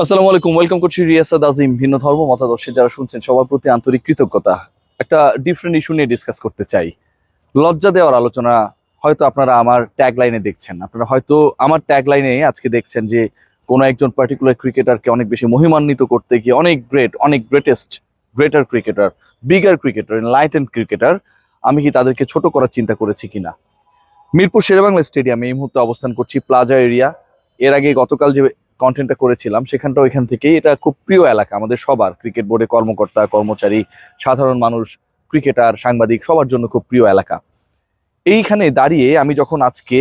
আসসালামু আলাইকুম ওয়েলকাম করছি রিয়াসাদ আজিম, ভিন্ন ধর্ম, মতাদর্শে যারা শুনছেন সবার প্রতি আন্তরিক কৃতজ্ঞতা। একটা ডিফারেন্ট ইস্যু নিয়ে ডিসকাস করতে চাই। লজ্জা দেওয়ার আলোচনা হয়তো আপনারা আমার ট্যাগ লাইনে দেখছেন। আপনারা হয়তো আমার ট্যাগ লাইনে আজকে দেখছেন যে, কোনো একজন পার্টিকুলার ক্রিকেটারকে অনেক বেশি মহিমান্বিত করতে গিয়ে অনেক গ্রেট অনেক greatest greater cricketer bigger cricketer light and cricketer আমি কি তাদেরকে ছোট করার চিন্তা করেছি কিনা? মিরপুর শেরেবাংলা স্টেডিয়ামে এই মুহূর্তে অবস্থান করছি প্লাজা এরিয়া। এর আগে গতকাল যে কন্টেন্টটা করেছিলাম, সেখানটাও এখান থেকেই। এটা খুব প্রিয় এলাকা আমাদের সবার। ক্রিকেট বোর্ডে কর্মকর্তা, কর্মচারী, সাধারণ মানুষ ক্রিকেটার সাংবাদিক, সবার জন্য খুব প্রিয় এলাকা। এইখানে দাঁড়িয়ে আমি যখন আজকে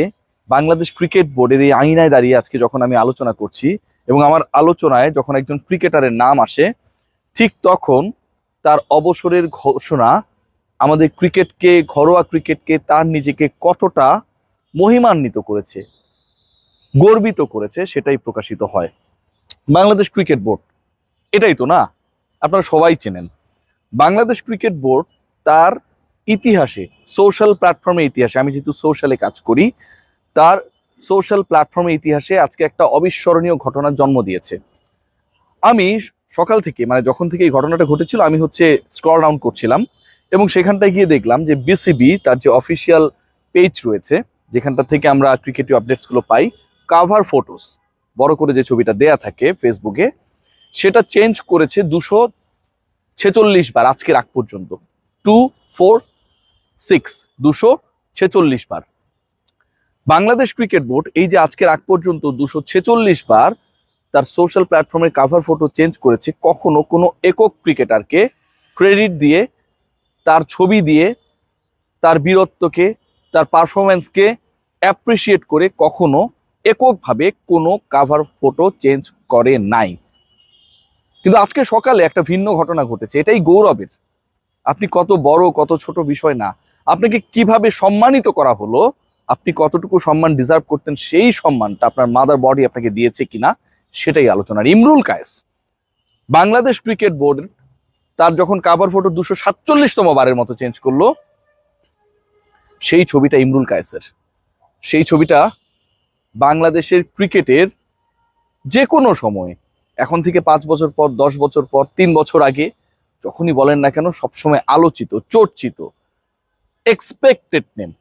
বাংলাদেশ ক্রিকেট বোর্ডের এই আইনায় দাঁড়িয়ে আজকে যখন আমি আলোচনা করছি এবং আমার আলোচনায় যখন একজন ক্রিকেটারের নাম আসে, ঠিক তখন তার অবসরের ঘোষণা আমাদের ক্রিকেটকে ঘরোয়া ক্রিকেটকে তার নিজেকে কতটা মহিমান্বিত করেছে। গর্বিত করেছে, সেটাই প্রকাশিত হয়। বাংলাদেশ ক্রিকেট বোর্ড, এটাই তো না? আপনারা সবাই চেনেন। বাংলাদেশ ক্রিকেট বোর্ড তার ইতিহাসে সোশ্যাল প্ল্যাটফর্মের ইতিহাসে, আমি যেহেতু সোশ্যালে কাজ করি, তার সোশ্যাল প্ল্যাটফর্মে ইতিহাসে আজকে একটা অবিস্মরণীয় ঘটনার জন্ম দিয়েছে। আমি সকাল থেকে মানে যখন থেকে এই ঘটনাটা ঘটেছিল, আমি হচ্ছে স্ক্রল ডাউন করছিলাম এবং সেখানটায় গিয়ে দেখলাম যে বিসিবি তার যে অফিসিয়াল পেজ রয়েছে, যেখানটা থেকে আমরা ক্রিকেটীয় আপডেটসগুলো পাই কাভার ফটোস বড় করে যে ছবিটা দেয়া থাকে ফেসবুকে সেটা চেঞ্জ করেছে দুশো ছেচল্লিশ বার আজকের আগ পর্যন্ত। টু ফোর সিক্স দুশো ছেচল্লিশ বার। বাংলাদেশ ক্রিকেট বোর্ড এই যে আজকের আগ পর্যন্ত দুশো ছেচল্লিশ বার তার সোশ্যাল প্ল্যাটফর্মের কাভার ফটো চেঞ্জ করেছে, কখনো কোনো একক ক্রিকেটারকে ক্রেডিট দিয়ে, তার ছবি দিয়ে, তার বীরত্বকে, তার পারফরমেন্সকে অ্যাপ্রিসিয়েট করে কখনো এককভাবে কোনো কাভার ফটো চেঞ্জ করে নাই। কিন্তু আজকে সকালে একটা ভিন্ন ঘটনা ঘটেছে, এটাই গৌরবের। আপনি কত বড়, কত ছোট বিষয় না। আপনাকে কীভাবে সম্মানিত করা হলো, আপনি কতটুকু সম্মান ডিজার্ভ করতেন, সেই সম্মানটা আপনার মাদার বডি আপনাকে দিয়েছে কিনা, সেটাই আলোচনার। ইমরুল কায়েস, বাংলাদেশ ক্রিকেট বোর্ড তার যখন কাভার ফটো দুশো সাতচল্লিশতম বারের মতো চেঞ্জ করল, সেই ছবিটা ইমরুল কায়েসের। সেই ছবিটা বাংলাদেশের ক্রিকেটের যে কোনো সময়ে, এখন থেকে পাঁচ বছর পর, দশ বছর পর, তিন বছর আগে, যখনই বলেন না কেন, সবসময় আলোচিত, চর্চিত এক্সপেক্টেড নেম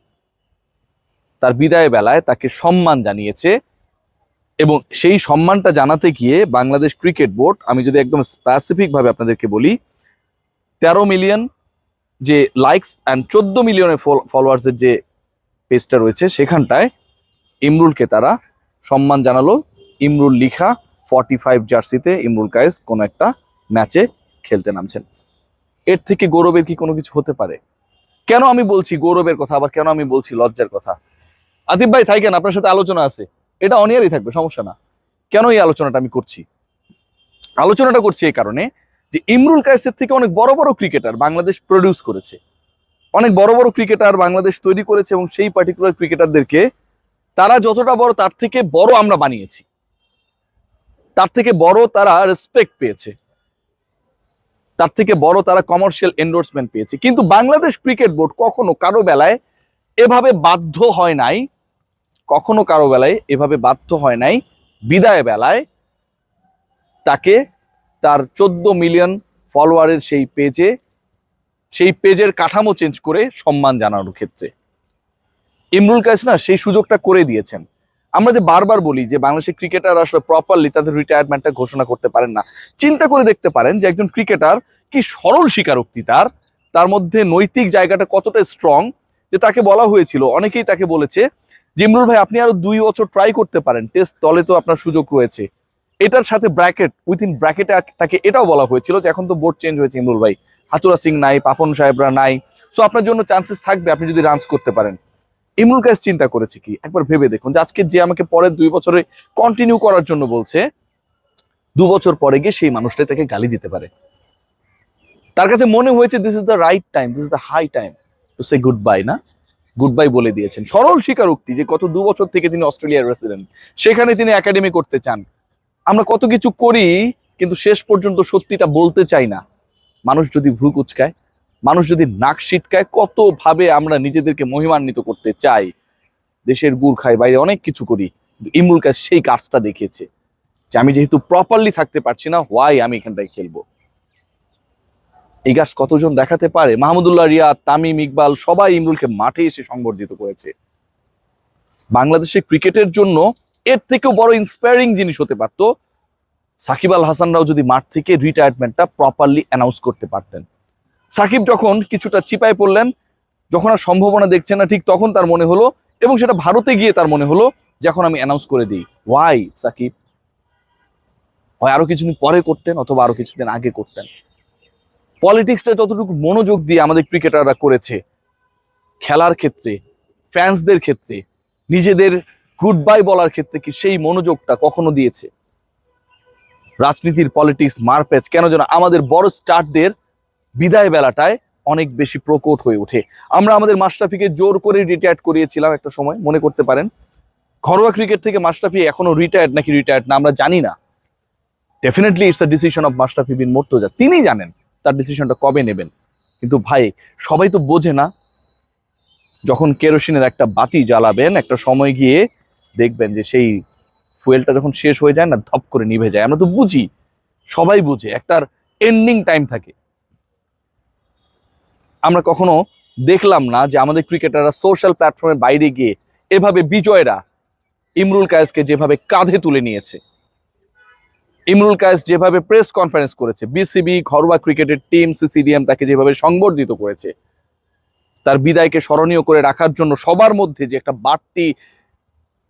তার বিদায় বেলায় তাকে সম্মান জানিয়েছে এবং সেই সম্মানটা জানাতে গিয়ে বাংলাদেশ ক্রিকেট বোর্ড, আমি যদি একদম স্পেসিফিক ভাবে আপনাদেরকে বলি, তেরো মিলিয়ন যে লাইকস অ্যান্ড চোদ্দ মিলিয়নের ফলোয়ার্সের যে পেজটা রয়েছে, সেখানটায় ইমরুলকে তারা সম্মান জানালো। ইমরুল লিখা ফর্টি ফাইভ জার্সিতে ইমরুল কায়েস কোনো একটা ম্যাচে খেলতে নামছেন। এর থেকে গৌরবের কি কোনো কিছু হতে পারে? কেন আমি বলছি গৌরবের কথা, আবার কেন আমি বলছি লজ্জার কথা? আতিফ ভাই থাকেন আপনার সাথে আলোচনা আছে। এটা অনিয়ারই থাকবে, সমস্যা না। কেন এই আলোচনাটা আমি করছি? আলোচনাটা করছি এই কারণে যে ইমরুল কায়েসের থেকে অনেক বড় বড় ক্রিকেটার বাংলাদেশ প্রডিউস করেছে। অনেক বড় বড় ক্রিকেটার বাংলাদেশ তৈরি করেছে এবং সেই পার্টিকুলার ক্রিকেটারদেরকে তারা যতটা বড়, তার থেকে বড় আমরা বানিয়েছি। তার থেকে বড় তারা রেসপেক্ট পেয়েছে। তার থেকে বড় তারা কমার্শিয়াল এন্ডোর্সমেন্ট পেয়েছে। কিন্তু বাংলাদেশ ক্রিকেট বোর্ড কখনো কারও বেলায় এভাবে বাধ্য হয় নাই, কখনো কারও বেলায় এভাবে বাধ্য হয় নাই, বিদায় বেলায় তাকে তার চোদ্দ মিলিয়ন ফলোয়ারের সেই পেজে সেই পেজের কাঠামো চেঞ্জ করে সম্মান জানানোর ক্ষেত্রে। ইমরুল কায়েস না সেই সুযোগটা করে দিয়েছেন। আমরা যে বারবার বলি যে বাংলাদেশের ক্রিকেটার আসলে প্রপারলি তাদের রিটায়ারমেন্টটা ঘোষণা করতে পারেন না। চিন্তা করে দেখতে পারেন যে একজন ক্রিকেটার কি সরল স্বীকারোক্তি তার তার মধ্যে নৈতিক জায়গাটা কতটা স্ট্রং যে তাকে বলা হয়েছিল, অনেকেই তাকে বলেছে যে, ইমরুল ভাই, আপনি আরও দুই বছর ট্রাই করতে পারেন টেস্ট দলে তো আপনার সুযোগ রয়েছে। এটার সাথে ব্র্যাকেট উইথিন ব্র্যাকেটে তাকে এটাও বলা হয়েছিল যে, এখন তো বোর্ড চেঞ্জ হয়েছে ইমরুল ভাই। হাতুরা সিং নাই, পাপন সাহেবরা নাই। সো আপনার জন্য চান্সেস থাকবে আপনি যদি রানস করতে পারেন। ইমরুল কায়েস চিন্তা করেছে কি? একবার ভেবে দেখুন যে আজকে যে আমাকে পরের দুই বছরে কন্টিনিউ করার জন্য বলছে, দু বছর পরে গিয়ে সেই মানুষটাই তাকে গালি দিতে পারে। তার কাছে মনে হয়েছে this is the right time this is the high time to say good bye না? গুড বাই বলে দিয়েছেন। সরল স্বীকারোক্তি যে কত দু বছর থেকে তিনি অস্ট্রেলিয়ার রেসিডেন্ট সেখানে তিনি একাডেমি করতে চান। আমরা কত কিছু করি, কিন্তু শেষ পর্যন্ত সত্যিটা বলতে চাই না। মানুষ যদি ভ্রু কুচকায় মানুষ যদি নাক সিটকায় কতভাবে আমরা নিজেদেরকে মহিমান্বিত করতে চাই? দেশের গুড় খাই, বাইরে অনেক কিছু করি। ইমরুল কাজ সেই কাজটা দেখিয়েছে যে আমি যেহেতু প্রপারলি থাকতে পারছি না হোয়াই আমি এখানটায় খেলব? এই গাছ কতজন দেখাতে পারে? মাহমুদুল্লাহ, রিয়াদ, তামিম, ইকবাল, সবাই ইমরুলকে মাঠে এসে সংবর্ধিত করেছে। বাংলাদেশের ক্রিকেটের জন্য এর থেকেও বড় ইন্সপায়ারিং জিনিস হতে পারত। সাকিব আল হাসানরাও যদি মাঠ থেকে রিটায়ারমেন্টটা প্রপারলি অ্যানাউন্স করতে পারতেন। সাকিব যখন কিছুটা চিপায় পড়লেন, যখন আর সম্ভাবনা দেখছেন না, ঠিক তখন তার মনে হলো এবং সেটা ভারতে গিয়ে তার মনে হলো যখন আমি অ্যানাউন্স করে দিই। ওয়াই সাকিব? হয় আরও কিছুদিন পরে করতেন অথবা আরও কিছুদিন আগে করতেন। পলিটিক্সটা যতটুকু মনোযোগ দিয়ে আমাদের ক্রিকেটাররা করেছে, খেলার ক্ষেত্রে ফ্যান্সদের ক্ষেত্রে, নিজেদের গুড বাই বলার ক্ষেত্রে কি সেই মনোযোগটা কখনো দিয়েছে? রাজনীতির পলিটিক্স মারপ্যাচ, কেন যেন আমাদের বড় স্টারদের বিদায় বেলাটায় অনেক বেশি প্রকট হয়ে ওঠে। আমরা আমাদের মাশরাফিকে জোর করে রিটায়ার্ড করিয়েছিলাম একটা সময়, মনে করতে পারেন। ঘরোয়া ক্রিকেট থেকে মাশরাফি এখনও রিটায়ার্ড নাকি রিটায়ার্ড না, আমরা জানি না। Definitely it's a decision of Mashrafe bin Mortaza. তিনি জানেন তার ডিসিশনটা কবে নেবেন। কিন্তু ভাই, সবাই তো বোঝে না, যখন কেরোসিনের একটা বাতি জ্বালাবেন, একটা সময় গিয়ে দেখবেন যে সেই ফুয়েলটা যখন শেষ হয়ে যায় না, ধপ করে নিভে যায়। আমরা তো বুঝি, সবাই বুঝে, একটার এন্ডিং টাইম থাকে। আমরা কখনো দেখলাম না যে আমাদের ক্রিকেটাররা সোশ্যাল প্ল্যাটফর্মের বাইরে গিয়ে এভাবে বিজয়রা ইমরুল কায়েসকে যেভাবে কাঁধে তুলে নিয়েছে। ইমরুল কায়েস যেভাবে প্রেস কনফারেন্স করেছে বিসিবি ঘরোয়া ক্রিকেটের টিম সিসিডিএম তাকে যেভাবে সংবর্ধিত করেছে, তার বিদায়কে স্মরণীয় করে রাখার জন্য সবার মধ্যে যে একটা বাড়তি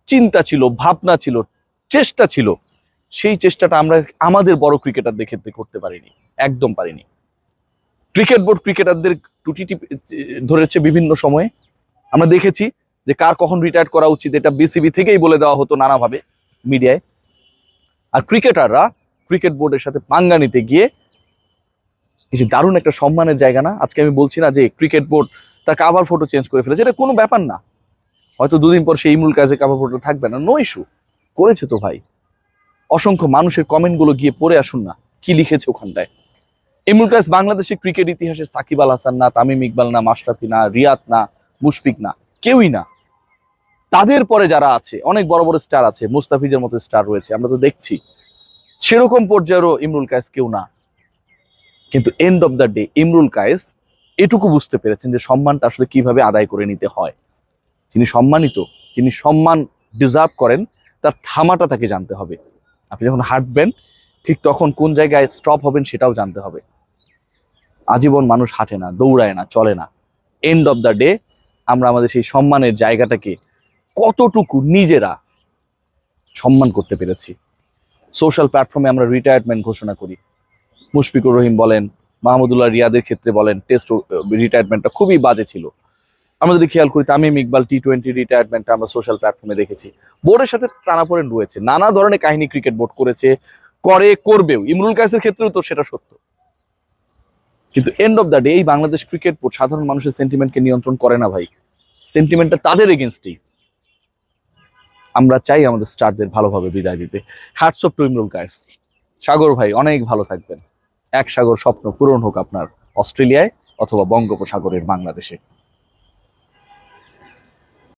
চিন্তা ছিল, ভাবনা ছিল, চেষ্টা ছিল, সেই চেষ্টাটা আমরা আমাদের বড় ক্রিকেটারদের ক্ষেত্রে করতে পারিনি, একদম পারিনি। ক্রিকেট বোর্ড ক্রিকেটারদের টুটি ধরেছে বিভিন্ন সময়ে। আমরা দেখেছি যে কার কখন রিটায়ার করা উচিত, এটা বিসিবি থেকেই বলে দেওয়া হতো নানাভাবে মিডিয়ায়। আর ক্রিকেটাররা ক্রিকেট বোর্ডের সাথে পাঙ্গা নিতে গিয়ে, এই যে দারুণ একটা সম্মানের জায়গা না? আজকে আমি বলছি না যে ক্রিকেট বোর্ড তার কাভার ফটো চেঞ্জ করে ফেলেছে, এটা কোনো ব্যাপার না। হয়তো দুদিন পর সেই ইমরুল কাজে কাভার ফটো থাকবে না নো ইস্যু করেছে তো ভাই। অসংখ্য মানুষের কমেন্টগুলো গিয়ে পড়ে আসুন না, কি লিখেছে ওখানটায়। ইমরুল কাজ বাংলাদেশের ক্রিকেট ইতিহাসে সাকিব আল হাসান না, তামিম ইকবাল না, মাশরাফি না, রিয়াদ না, মুশফিক না, কেউই না। তাদের পরে যারা আছে, অনেক বড় বড় স্টার আছে, মুস্তাফিজের মতো স্টার রয়েছে, আমরা তো দেখছি। সেরকম পর্যায়েরও ইমরুল কায়েস কেউ না। কিন্তু end of the day Imrul Kayes এটুকু বুঝতে পেরেছেন যে সম্মানটা আসলে কীভাবে আদায় করে নিতে হয়। যিনি সম্মানিত, যিনি সম্মান ডিজার্ভ করেন, তার থামাটা তাকে জানতে হবে। আপনি যখন হাঁটবেন, ঠিক তখন কোন জায়গায় স্টপ হবেন সেটাও জানতে হবে। আজীবন মানুষ হাঁটে না, দৌড়ায় না, চলে না। এন্ড অফ দ্য ডে আমরা আমাদের সেই সম্মানের জায়গাটাকে কতটুকু নিজেরা সম্মান করতে পেরেছি। সোশ্যাল প্ল্যাটফর্মে আমরা রিটায়ারমেন্ট ঘোষণা করি। মুশফিকুর রহিম বলেন, মাহমুদুল্লাহ রিয়াদের ক্ষেত্রে বলেন টেস্ট রিটায়ারমেন্টটা খুবই বাজে ছিল। আমরা যদি খেয়াল করি, তামিম ইকবাল টি টোয়েন্টি রিটায়ারমেন্টটা আমরা সোশ্যাল প্ল্যাটফর্মে দেখেছি। বোর্ডের সাথে টানাপোড়েন রয়েছে, নানা ধরনের কাহিনী ক্রিকেট বোর্ড করেছে, করে, করবেও। ইমরুল কায়েসের ক্ষেত্রেও তো সেটা সত্য। কিন্তু এন্ড অফ দ্য ডে এই বাংলাদেশ ক্রিকেট বোর্ড সাধারণ মানুষের সেন্টিমেন্টকে নিয়ন্ত্রণ করে না ভাই। সেন্টিমেন্টটা তাদের এগেনস্টেই আমরা চাই আমাদের স্টারদের ভালোভাবে বিদায় দিতে। Hats off to Imrul Kayes Sagar ভাই, অনেক ভালো থাকবেন। এক সাগর স্বপ্ন পূরণ হোক আপনার অস্ট্রেলিয়ায় অথবা বঙ্গোপসাগরের বাংলাদেশে।